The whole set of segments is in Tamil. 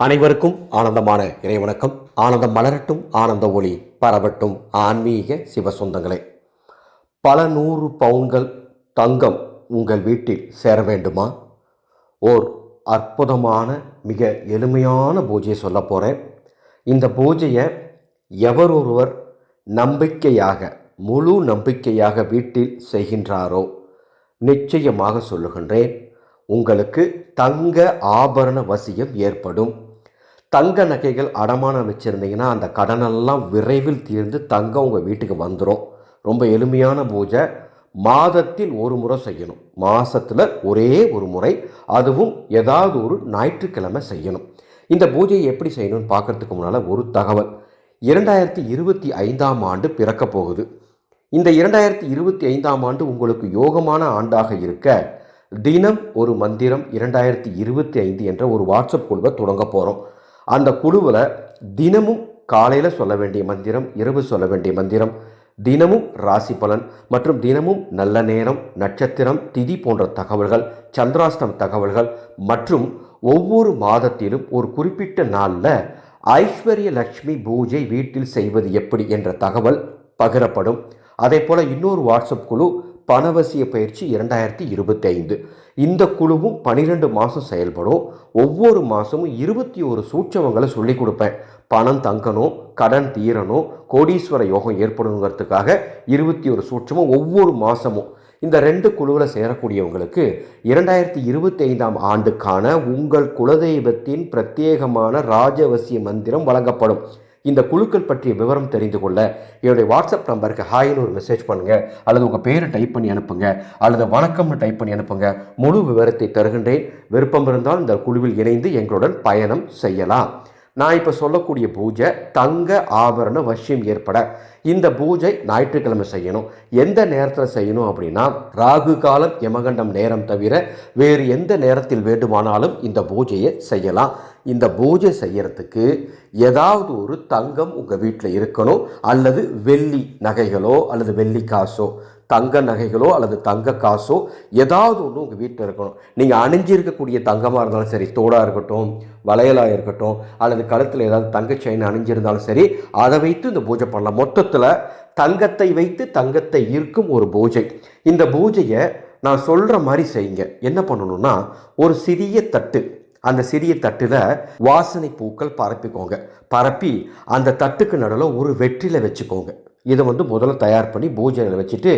அனைவருக்கும் ஆனந்தமான இறைவணக்கம் ஆனந்தம் மலரட்டும் ஆனந்த ஒளி பரவட்டும். ஆன்மீக சிவசொந்தங்களே பல நூறு பவுன்கள் தங்கம் உங்கள் வீட்டில் சேர வேண்டுமா? ஓர் அற்புதமான மிக எளிமையான பூஜையை சொல்ல போகிறேன் இந்த பூஜையை எவரொருவர் நம்பிக்கையாக முழு நம்பிக்கையாக வீட்டில் செய்கின்றாரோ நிச்சயமாக சொல்லுகின்றேன் உங்களுக்கு தங்க ஆபரண வசியம் ஏற்படும். தங்க நகைகள் அடமானம் வச்சுருந்தீங்கன்னா அந்த கடனெல்லாம் விரைவில் தீர்ந்து தங்கம் உங்கள் வீட்டுக்கு வந்துடும் ரொம்ப எளிமையான பூஜை. மாதத்தில் ஒரு முறை செய்யணும். மாதத்தில் ஒரே ஒரு முறை. அதுவும் ஏதாவது ஒரு ஞாயிற்றுக்கிழமை செய்யணும். இந்த பூஜையை எப்படி செய்யணும்னு பார்க்கறதுக்கு முன்னால் ஒரு தகவல். இரண்டாயிரத்தி இருபத்தி ஐந்தாம் ஆண்டு பிறக்க போகுது. இந்த இரண்டாயிரத்தி இருபத்தி ஐந்தாம் ஆண்டு உங்களுக்கு யோகமான ஆண்டாக இருக்க தினம் ஒரு மந்திரம் இரண்டாயிரத்தி இருபத்தி ஐந்து என்ற ஒரு வாட்ஸ்அப் குழுவை தொடங்க போகிறோம் அந்த குழுவில் தினமும் காலையில் சொல்ல வேண்டிய மந்திரம் இரவு சொல்ல வேண்டிய மந்திரம் தினமும் ராசி பலன் மற்றும் தினமும் நல்ல நேரம் நட்சத்திரம் திதி போன்ற தகவல்கள் சந்திராஷ்டம் தகவல்கள் மற்றும் ஒவ்வொரு மாதத்திலும் ஒரு குறிப்பிட்ட நாளில் ஐஸ்வர்ய லக்ஷ்மி பூஜை வீட்டில் செய்வது எப்படி என்ற தகவல் பகிரப்படும். அதே போல் இன்னொரு வாட்ஸ்அப் குழு பணவசிய பயிற்சி இரண்டாயிரத்தி இருபத்தி ஐந்து இந்த குழுவும் பன்னிரெண்டு மாதம் செயல்படும். ஒவ்வொரு மாதமும் இருபத்தி ஒரு சூட்சவங்களை சொல்லி கொடுப்பேன். பணம் தங்கணும் கடன் தீரணும் கோடீஸ்வர யோகம் ஏற்படணுங்கிறதுக்காக இருபத்தி ஒரு சூட்சமும் ஒவ்வொரு மாதமும் இந்த ரெண்டு குழுவில் சேரக்கூடியவங்களுக்கு இரண்டாயிரத்தி இருபத்தி ஐந்தாம் ஆண்டுக்கான உங்கள் குலதெய்வத்தின் பிரத்யேகமான ராஜவசிய மந்திரம் வழங்கப்படும். இந்த குழுக்கள் பற்றிய விவரம் தெரிந்து கொள்ள என்னுடைய வாட்ஸ்அப் நம்பருக்கு ஹாய்னு ஒரு மெசேஜ் பண்ணுங்கள் அல்லது உங்கள் பேரை டைப் பண்ணி அனுப்புங்க. அல்லது வணக்கம்னு டைப் பண்ணி அனுப்புங்க. முழு விவரத்தை தருகின்றேன். விருப்பம் இருந்தால் இந்த குழுவில் இணைந்து எங்களுடன் பயணம் செய்யலாம். நான் இப்போ சொல்லக்கூடிய பூஜை தங்க ஆபரண வசியம் ஏற்பட. இந்த பூஜை ஞாயிற்றுக்கிழமை செய்யணும். எந்த நேரத்தில் செய்யணும் அப்படின்னா ராகு காலம் யமகண்டம் நேரம் தவிர வேறு எந்த நேரத்தில் வேண்டுமானாலும் இந்த பூஜையை செய்யலாம். இந்த பூஜை செய்யறதுக்கு ஏதாவது ஒரு தங்கம் உங்கள் வீட்டில் இருக்கணும். அல்லது வெள்ளி நகைகளோ அல்லது வெள்ளி காசோ தங்க நகைகளோ அல்லது தங்க காசோ ஏதாவது ஒன்று உங்கள் வீட்டில் இருக்கணும். நீங்கள் அணிஞ்சிருக்கக்கூடிய தங்கமாக இருந்தாலும் சரி தோடாக இருக்கட்டும் வளையலாக இருக்கட்டும் அல்லது கழுத்தில் ஏதாவது தங்க செயின் அணிஞ்சிருந்தாலும் சரி அதை வைத்து இந்த பூஜை பண்ணலாம். மொத்தத்தில் தங்கத்தை வைத்து தங்கத்தை ஈர்க்கும் ஒரு பூஜை. இந்த பூஜையை நான் சொல்கிற மாதிரி செய்யுங்க. என்ன பண்ணணும்னா ஒரு சிறிய தட்டு. அந்த சிறிய தட்டில் வாசனை பூக்கள் பரப்பிக்கோங்க. பரப்பி அந்த தட்டுக்கு நடுவில் ஒரு வெற்றில வச்சுக்கோங்க. இதை வந்து முதல்ல தயார் பண்ணி பூஜையில் வச்சுட்டு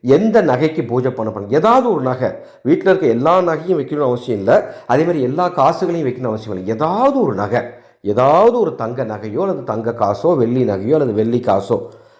எந்த நகைக்கு பூஜை பண்ண பண்ண ஏதாவது ஒரு நகை. வீட்டில் இருக்க எல்லா நகையும் வைக்கணும்னு அவசியம் இல்லை. அதேமாதிரி எல்லா காசுகளையும் வைக்கணும் அவசியம் இல்லை. ஏதாவது ஒரு நகை. ஏதாவது ஒரு தங்க நகையோ அல்லது தங்க காசோ வெள்ளி நகையோ அல்லது வெள்ளி காசோ.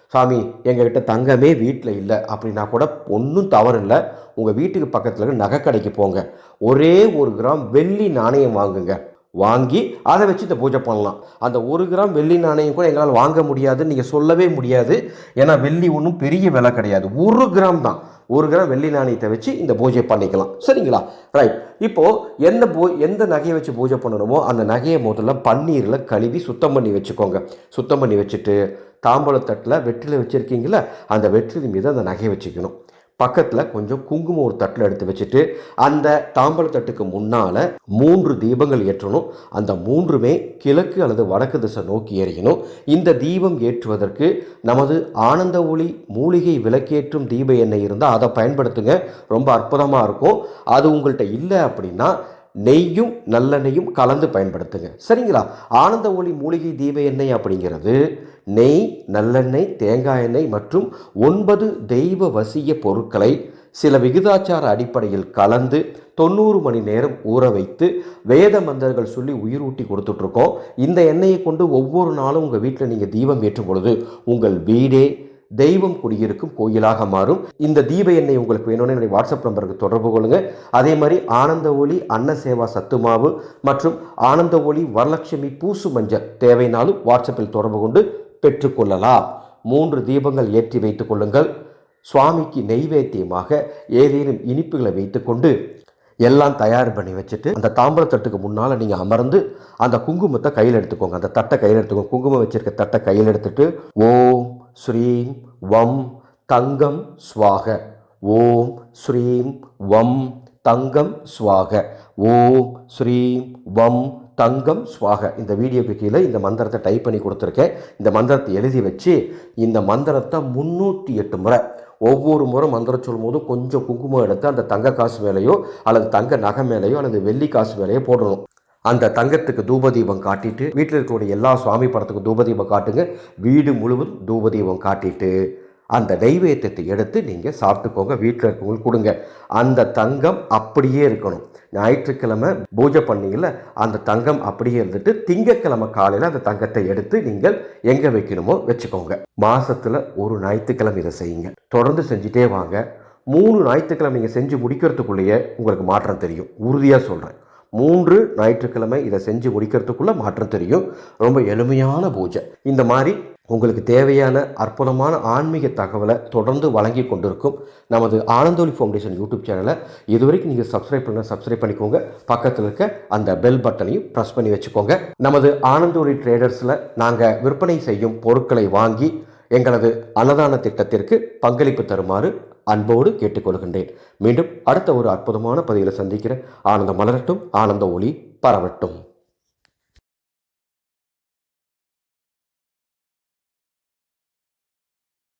சாமி எங்ககிட்ட தங்கமே வீட்டில் இல்லை. அப்படின்னா கூட ஒன்றும் தவறு இல்லை. உங்கள் வீட்டுக்கு பக்கத்தில் நகை கடைக்கு போங்க. ஒரே ஒரு கிராம் வெள்ளி நாணயம் வாங்குங்க. வாங்கி அதை வச்சு இந்த பூஜை பண்ணலாம். அந்த ஒரு கிராம் வெள்ளி நாணயம் கூட எங்களால் வாங்க முடியாதுன்னு நீங்கள் சொல்லவே முடியாது. ஏன்னா வெள்ளி ஒன்றும் பெரிய விலை கிடையாது. ஒரு கிராம் தான். ஒரு கிராம் வெள்ளி நாணயத்தை வச்சு இந்த பூஜை பண்ணிக்கலாம். சரிங்களா? ரைட் இப்போது எந்த பூ எந்த நகையை வச்சு பூஜை பண்ணணுமோ அந்த நகையை முதல்ல பன்னீரில் கழுவி சுத்தம் பண்ணி வச்சுக்கோங்க. சுத்தம் பண்ணி வச்சுட்டு தாம்பழத்தட்டில் வெற்றில வச்சுருக்கீங்களா அந்த வெற்றிலை மீது அந்த நகையை வச்சுக்கணும். பக்கத்தில் கொஞ்சம் குங்குமம் ஒரு தட்டில் எடுத்து வச்சுட்டு அந்த தாம்பழத்தட்டுக்கு முன்னால் மூன்று தீபங்கள் ஏற்றணும். அந்த மூன்றுமே கிழக்கு அல்லது வடக்கு திசை நோக்கி எறியணும் இந்த தீபம் ஏற்றுவதற்கு நமது ஆனந்த ஒளி மூலிகை விளக்கேற்றும் தீப எண்ணெய் இருந்தால் அதை பயன்படுத்துங்க. ரொம்ப அற்புதமாக இருக்கும். அது உங்கள்கிட்ட இல்லை அப்படின்னா நெய்யும் நல்லெண்ணெயும் கலந்து பயன்படுத்துங்க. சரிங்களா? ஆனந்த ஒளி மூலிகை தீப எண்ணெய் அப்படிங்கிறது நெய் நல்லெண்ணெய் தேங்காய் எண்ணெய் மற்றும் ஒன்பது தெய்வ வசிய பொருட்களை சில விகிதாச்சார அடிப்படையில் கலந்து தொண்ணூறு மணி நேரம் ஊற வைத்து வேத மந்தர்கள் சொல்லி உயிரூட்டி கொடுத்துட்ருக்கோம். இந்த எண்ணெயை கொண்டு ஒவ்வொரு நாளும் உங்கள் வீட்டில் நீங்கள் தீபம் ஏற்றும் பொழுது உங்கள் வீடே தெய்வம் குடியிருக்கும் கோயிலாக மாறும். இந்த தீப எண்ணெய் உங்களுக்கு வேணும்னு என்னுடைய வாட்ஸ்அப் நம்பருக்கு தொடர்பு கொள்ளுங்க. அதே மாதிரி ஆனந்த ஒளி அன்ன சேவா சத்துமாவு மற்றும் ஆனந்த ஒளி வரலட்சுமி பூசு மஞ்சள் தேவைனாலும் வாட்ஸ்அப்பில் தொடர்பு கொண்டு பெற்றுக்கொள்ளலாம் மூன்று தீபங்கள் ஏற்றி வைத்துக் கொள்ளுங்கள். சுவாமிக்கு நெய்வேத்தியமாக ஏதேனும் இனிப்புகளை வைத்துக்கொண்டு எல்லாம் தயார் பண்ணி வச்சுட்டு அந்த தாம்பரத்தட்டுக்கு முன்னால் நீங்கள் அமர்ந்து அந்த குங்குமத்தை கையில் எடுத்துக்கோங்க. அந்த தட்டை கையில் எடுத்துக்கோங்க. குங்குமம் வச்சுருக்க தட்டை கையில் எடுத்துட்டு ஓம் ஸ்ரீம் வம் தங்கம் ஸ்வாக ஓம் ஸ்ரீம் வம் தங்கம் ஸ்வாக ஓம் ஸ்ரீம் வம் தங்கம் ஸ்வாக இந்த வீடியோக்கு கீழே இந்த மந்திரத்தை டைப் பண்ணி கொடுத்துருக்கேன். இந்த மந்திரத்தை எழுதி வச்சு இந்த மந்திரத்தை முந்நூற்றி எட்டு முறை ஒவ்வொரு முறை மந்திரம் சொல்லும்போது கொஞ்சம் குங்குமம் எடுத்து அந்த தங்க காசு மேலேயோ அல்லது தங்க நகை மேலேயோ அல்லது வெள்ளி காசு மேலேயோ போடணும். அந்த தங்கத்துக்கு தூபதீபம் காட்டிட்டு வீட்டில் இருக்கக்கூடிய எல்லா சுவாமி படத்துக்கும் தூபதீபம் காட்டுங்க. வீடு முழுவதும் தூபதீபம் காட்டிட்டு அந்த நைவேத்தியத்தை எடுத்து நீங்கள் சாப்பிட்டுக்கோங்க வீட்டில் இருக்கவங்களுக்கு கொடுங்க. அந்த தங்கம் அப்படியே இருக்கணும். ஞாயிற்றுக்கிழமை பூஜை பண்ணியில் அந்த தங்கம் அப்படியே இருந்துட்டு திங்கக்கிழமை காலையில் அந்த தங்கத்தை எடுத்து நீங்கள் எங்கே வைக்கணுமோ வச்சுக்கோங்க. மாதத்தில் ஒரு ஞாயிற்றுக்கிழமை இதை செய்யுங்க. தொடர்ந்து செஞ்சுட்டே வாங்க. மூணு ஞாயிற்றுக்கிழமை நீங்கள் செஞ்சு முடிக்கிறதுக்குள்ளேயே உங்களுக்கு மாற்றம் தெரியும். உறுதியாக சொல்கிறேன் மூன்று ஞாயிற்றுக்கிழமை இதை செஞ்சு முடிக்கிறதுக்குள்ள மாற்றம் தெரியும். ரொம்ப எளிமையான பூஜை. இந்த மாதிரி உங்களுக்கு தேவையான அற்புதமான ஆன்மீக தகவலை தொடர்ந்து வழங்கி கொண்டிருக்கும் நமது ஆனந்தோலி ஃபவுண்டேஷன் யூடியூப் சேனலை இதுவரைக்கும் நீங்கள் சப்ஸ்கிரைப் பண்ண சப்ஸ்கிரைப் பண்ணிக்கோங்க. பக்கத்தில் இருக்க அந்த பெல் பட்டனையும் ப்ரெஸ் பண்ணி வச்சுக்கோங்க. நமது ஆனந்தோலி ட்ரேடர்ஸில் நாங்கள் விற்பனை செய்யும் பொருட்களை வாங்கி எங்களது அன்னதான திட்டத்திற்கு பங்களிப்பு தருமாறு அன்போடு கேட்டுக்கொள்கின்றேன். மீண்டும் அடுத்த ஒரு அற்புதமான பதிவில் சந்திக்கிறேன். ஆனந்த மலரட்டும் ஆனந்த ஒளி பரவட்டும்.